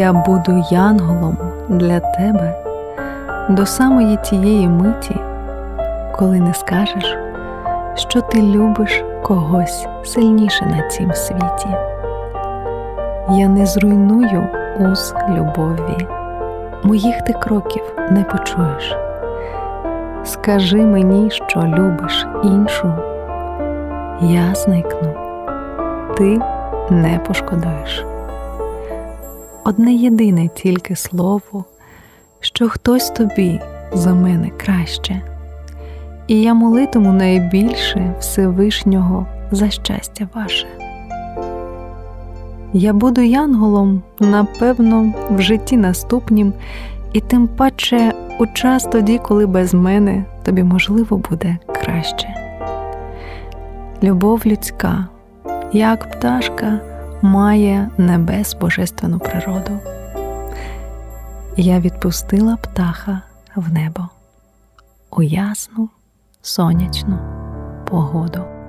Я буду янголом для тебе до самої тієї миті, коли не скажеш, що ти любиш когось сильніше на цім світі. Я не зруйную уз любові, моїх ти кроків не почуєш. Скажи мені, що любиш іншу, я зникну, ти не пошкодуєш. Одне єдине тільки слово, що хтось тобі за мене краще, і я молитиму найбільше Всевишнього за щастя ваше. Я буду янголом, напевно, в житті наступнім, і тим паче у час тоді, коли без мене тобі можливо буде краще. Любов людська, як пташка, має небес божественну природу. Я відпустила птаха в небо у ясну сонячну погоду.